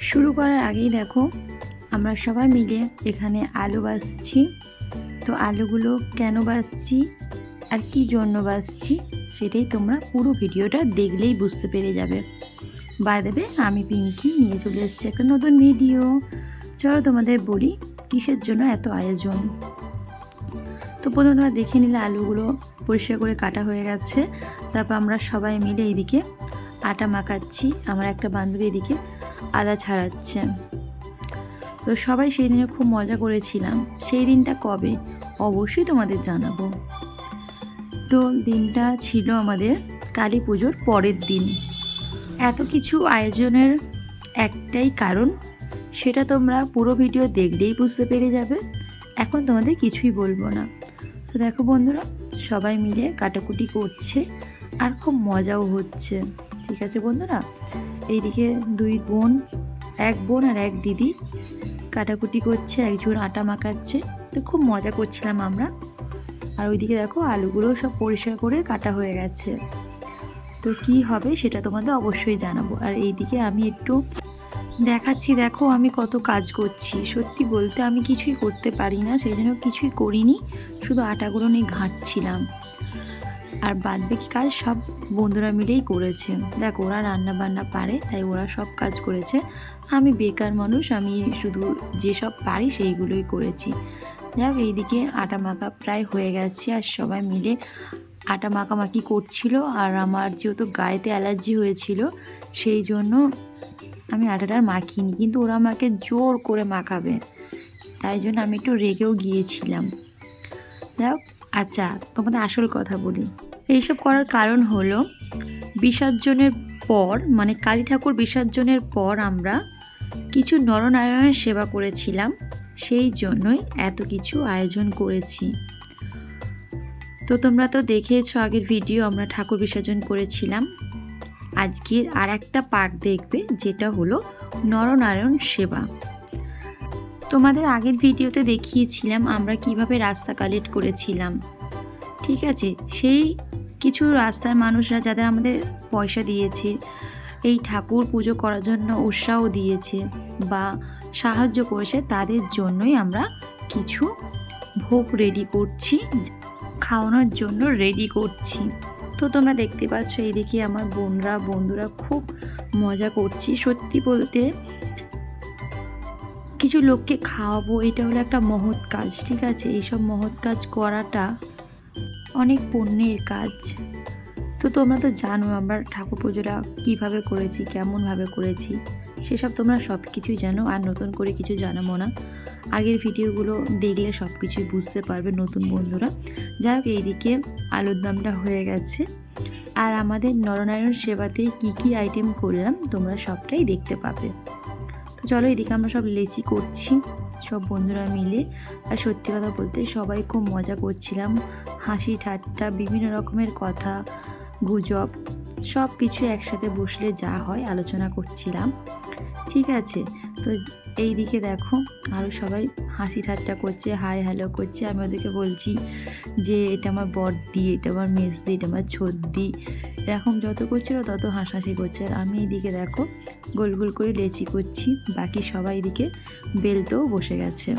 শুরু করার আগেই দেখো, আমরা সবাই মিলে এখানে আলু বাছছি তো আলুগুলো কেন বাছছি আর কি জন্য বাছছি সেটাই তোমরা পুরো ভিডিওটা দেখলেই বুঝতে পেরে যাবে। বাই দেবে আমি পিঙ্কি নিয়ে চলে এসেছি একটা নতুন ভিডিও। চলো তোমাদের বলি, কিসের জন্য এত আয়োজন? তো প্রথমে তোমরা দেখে নিলে আলুগুলো পরিষ্কার করে কাটা হয়ে গেছে। তারপর আমরা সবাই মিলে এদিকে আটা মাখাচ্ছি। আমার একটা বান্ধবী এদিকে আদা ছাড়াচ্ছে তো সবাই সেই দিনে খুব মজা করেছিলাম। সেই দিনটা কবে? অবশ্যই তোমাদের জানাব। তো দিনটা ছিল আমাদের কালী পুজোর পরের দিন। এত কিছু আয়োজনের একটাই কারণ, সেটা তোমরা পুরো ভিডিও দেখলেই বুঝতে পেরে যাবে। এখন তোমাদের কিছুই বলব না। তো দেখো বন্ধুরা, সবাই মিলে কাটাকুটি করছে আর খুব মজাও হচ্ছে। ঠিক আছে বন্ধুরা? এইদিকে দুই বোন, এক বোন আর এক দিদি কাটাকুটি করছে, একজন আটা মাখাচ্ছে। তো খুব মজা করছিলাম আমরা। আর ওইদিকে দেখো আলুগুলো সব পরিষ্কার করে কাটা হয়ে গেছে। তো কি হবে সেটা তোমাদের অবশ্যই জানাব। আর এইদিকে আমি একটু দেখাচ্ছি, দেখো আমি কত কাজ করছি। সত্যি বলতে আমি কিছুই করতে পারি না, সেই জন্য কিছুই করিনি। শুধু আটাগুলো নিয়ে ঘাঁটছিলাম। আর বাদ বাকি কাজ সব বন্ধুরা মিলেই করেছে। দেখো, ওরা রান্না বান্না পারে, তাই ওরা সব কাজ করেছে। আমি বেকার মানুষ, আমি শুধু যেসব পারি সেইগুলোই করেছি। যাক, এইদিকে আটা মাখা প্রায় হয়ে গেছে আর সবাই মিলে আটা মাখামাখি করছিল। আর আমার যেহেতু গায়েতে অ্যালার্জি হয়েছিল, সেই জন্য আমি আটাটা আর মাখিনি। কিন্তু ওরা আমাকে জোর করে মাখাবে, তাই জন্য আমি একটু রেগেও গিয়েছিলাম। যাক আচ্ছা তোমাদের আসল কথা বলি। এইসব করার কারণ হলো বিসর্জনের পর মানে কালী ঠাকুর বিসর্জনের পর আমরা কিছু নরনারায়ণের সেবা করেছিলাম। সেই জন্যই এত কিছু আয়োজন করেছি। তো তোমরা তো দেখেছ আগের ভিডিও আমরা ঠাকুর বিসর্জন করেছিলাম। আজকের আর একটা পার্ট দেখবে, যেটা হলো নরনারায়ণ সেবা। তোমাদের আগের ভিডিওতে দেখিয়েছিলাম আমরা কীভাবে রাস্তা কালেক্ট করেছিলাম। ঠিক আছে? সেই কিছু রাস্তার মানুষরা যাদের আমাদের পয়সা দিয়েছে, এই ঠাকুর পুজো করার জন্য উৎসাহ দিয়েছে বা সাহায্য করেছে, তাদের জন্যই আমরা কিছু ভোগ রেডি করছি, খাওয়ানোর জন্য রেডি করছি। তো তোমরা দেখতে পাচ্ছ এইদিকে আমার বোনরা, বন্ধুরা খুব মজা করছি। সত্যি বলতে কিছু লোককে খাওয়াবো, এটা হলো একটা মহৎ কাজ, ঠিক আছে? এইসব মহৎ কাজ করাটা অনেক পুণ্যের কাজ। তো তোমরা তো জানো আমরা ঠাকুর পুজোটা কীভাবে করেছি, কেমনভাবে করেছি, সেসব তোমরা সব কিছুই জানো আর নতুন করে কিছু জানাব না। আগের ভিডিওগুলো দেখলে সব কিছুই বুঝতে পারবে নতুন বন্ধুরা। যাই হোক, এইদিকে আলুর দমটা হয়ে গেছে। আর আমাদের নরনারায়ণ সেবাতে কি কি আইটেম করলাম, তোমরা সবটাই দেখতে পাবে। তো চলো এদিকে আমরা সব লেচি করছি। সব বন্ধুরা মিলে। আর সত্যি কথা বলতে সবাই খুব মজা করছিলাম। হাসি ঠাট্টা, বিভিন্ন রকমের কথা, গুজব। সব কিছু একসাথে বসলে যা হয় আলোচনা করছিলাম। ঠিক আছে, তো এই দিকে দেখো আরও সবাই হাসি ঠাট্টা করছে, হাই হ্যালো করছে। আমি ওদেরকে বলছি যে, এটা আমার বড়দি এটা আমার মেজদি, এটা আমার ছদ্দি। এরকম যত করছিল তত হাসাহাসি করছে। আর আমি এইদিকে দেখো, গোল গোল করে লেচি করছি, বাকি সবাই এদিকে বেলতেও বসে গেছে।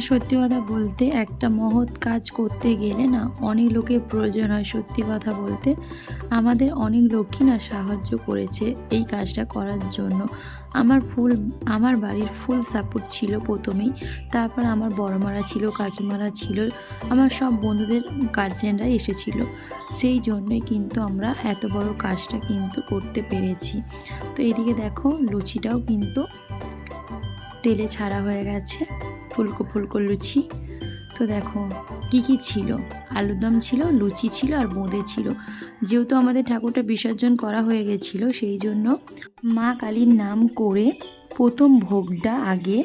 আর সত্যি কথা বলতে একটা মহৎ কাজ করতে গেলে না অনেক লোকের প্রয়োজন হয় সত্যি কথা বলতে। আমাদের অনেক লোকই না সাহায্য করেছে এই কাজটা করার জন্য। আমার ফুল, আমার বাড়ির ফুল সাপোর্ট ছিল প্রথমেই। তারপর আমার বড়মারা ছিল, কাকিমারা ছিল, আমার সব বন্ধুদের গার্জেনরা এসেছিল। সেই জন্যই কিন্তু আমরা এত বড় কাজটা কিন্তু করতে পেরেছি। তো এদিকে দেখো লুচিটাও কিন্তু তেলে ছাড়া হয়ে গেছে ফুলকো ফুলকো লুচি। তো দেখো, কি কি ছিল? আলুরদম ছিল, লুচি ছিল আর বোঁদে ছিল। যেহেতু আমাদের ঠাকুরটা বিসর্জন করা হয়ে গেছিল, সেই জন্য মা কালীর নাম করে প্রথম ভোগটা আগে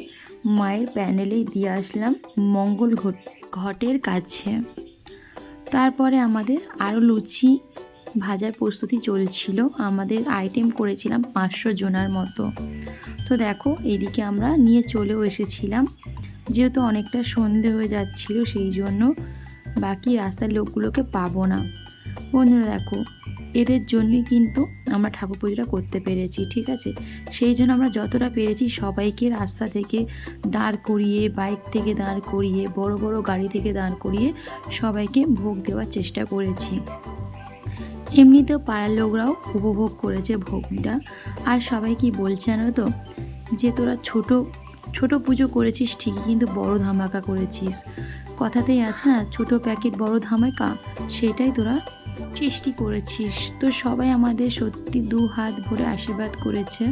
মায়ের প্যানেলেই দিয়ে আসলাম মঙ্গল ঘট ঘটের কাছে। তারপরে আমাদের আরও লুচি ভাজার প্রস্তুতি চলছিল। আমাদের আইটেম করেছিলাম পাঁচশো জনার মতো। তো দেখো, এদিকে আমরা নিয়ে চলেও এসেছিলাম। যেহেতু অনেকটা সন্ধে হয়ে যাচ্ছিল, সেই জন্য বাকি রাস্তার লোকগুলোকে পাবো না। বন্ধুরা দেখো, এদের জন্যই কিন্তু আমরা ঠাকুর পুজোটা করতে পেরেছি, ঠিক আছে? সেই জন্য আমরা যতটা পেরেছি সবাইকে রাস্তা থেকে দাঁড় করিয়ে, বাইক থেকে দাঁড় করিয়ে, বড় বড় গাড়ি থেকে দাঁড় করিয়ে সবাইকে ভোগ দেওয়ার চেষ্টা করেছি। এমনিতেও পাড়ার লোকরাও উপভোগ করেছে ভোগটা। আর সবাই কি বলছে জানো তো? যে তোরা ছোট ছোট পুজো করেছিস ঠিকই, কিন্তু বড় ধামাকা করেছিস। কথাতেই আছে না, ছোট প্যাকেট বড় ধামাকা, সেটাই তোরা সৃষ্টি করেছিস। তো সবাই আমাদের সত্যি দু হাত ভরে আশীর্বাদ করেছে।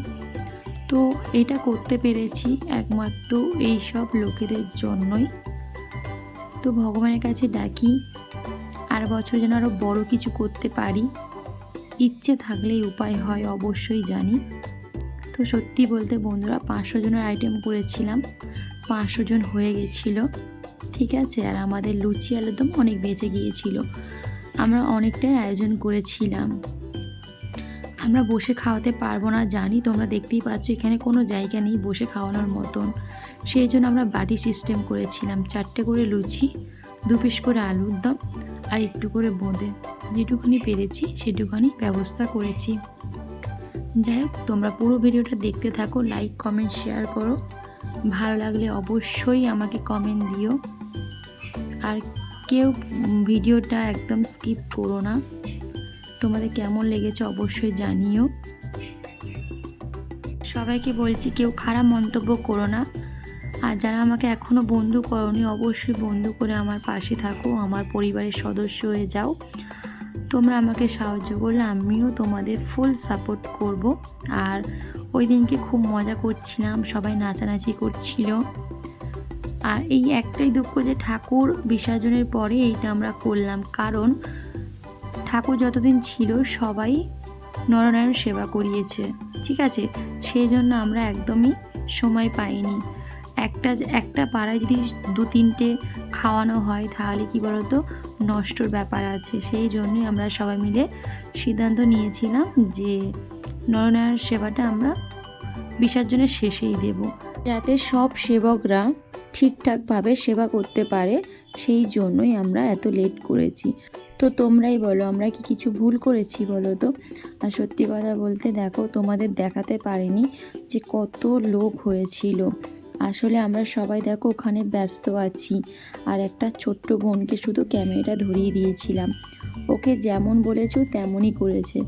তো এটা করতে পেরেছি একমাত্র এই সব লোকেদের জন্যই। তো ভগবানের কাছে ডাকি আর বছর যেন আরও বড় কিছু করতে পারি। ইচ্ছে থাকলেই উপায় হয়, অবশ্যই জানি। তো সত্যি বলতে বন্ধুরা, পাঁচশো জনের আইটেম করেছিলাম। পাঁচশো জন হয়ে গেছিল, ঠিক আছে? আর আমাদের লুচি আলুদম অনেক বেঁচে গিয়েছিল। আমরা অনেকটাই আয়োজন করেছিলাম। আমরা বসে খাওয়াতে পারব না, জানি, তোমরা দেখতেই পাচ্ছ, এখানে কোনো জায়গা নেই বসে খাওয়ানোর মতন। সেই জন্য আমরা বাটি সিস্টেম করেছিলাম, চারটে করে লুচি দু পিস করে আলুর দম আর একটু করে বোঁদে। যেটুখানি পেরেছি সেটুখানি ব্যবস্থা করেছি। যাই হোক, তোমরা পুরো ভিডিওটা দেখতে থাকো লাইক কমেন্ট শেয়ার করো। ভালো লাগলে অবশ্যই আমাকে কমেন্ট দিও। আর কেউ ভিডিওটা একদম স্কিপ করো না। তোমাদের কেমন লেগেছে অবশ্যই জানিও। সবাইকে বলছি, কেউ খারাপ মন্তব্য করো না। আর যারা আমাকে এখনও বন্ধু করনি, অবশ্যই বন্ধু করে আমার পাশে থাকো, আমার পরিবারের সদস্য হয়ে যাও। তোমরা আমাকে সাহায্য করলে আমিও তোমাদের ফুল সাপোর্ট করব। আর ওই দিনকে খুব মজা করছিলাম, সবাই নাচানাচি করছিল। আর এই একটাই দুঃখ যে ঠাকুর বিসর্জনের পরে এইটা আমরা করলাম, কারণ ঠাকুর যতদিন ছিল সবাই নরনারায়ণ সেবা করিয়েছে, ঠিক আছে? সেই জন্য আমরা একদমই সময় পাইনি। একটা একটা পাড়ায় যদি দু তিনটে খাওয়ানো হয়, তাহলে কি বলতো? নষ্টর ব্যাপার আছে। সেই জন্যই আমরা সবাই মিলে সিদ্ধান্ত নিয়েছিলাম যে নরনারায়ণ সেবাটা আমরা বিসর্জনের শেষেই দেব। যাতে সব সেবকরা ঠিকঠাকভাবে সেবা করতে পারে, সেই জন্যই আমরা এত লেট করেছি। তো তোমরাই বলো, আমরা কি কিছু ভুল করেছি বলো তো? আর সত্যি কথা বলতে দেখো, তোমাদের দেখাতে পারিনি যে কত লোক হয়েছিল। আসলে আমরা সবাই দেখো ওখানে ব্যস্ত আছি। আর একটা ছোট্ট বোনকে শুধু ক্যামেরাটা ধরিয়ে দিয়েছিলাম। ওকে যেমন বলেছ তেমনই করেছে।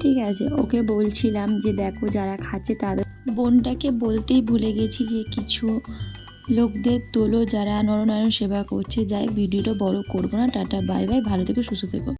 ঠিক আছে, ওকে বলছিলাম যে দেখো যারা খাচ্ছে তাদের বোনটাকে বলতেই ভুলে গেছি যে কিছু লোকদের তোলো যারা নরনারায়ণ সেবা করছে। যাই ভিডিওটা বড় করব না। Tata, bye bye. ভালো থেকো, সুস্থ থেকো।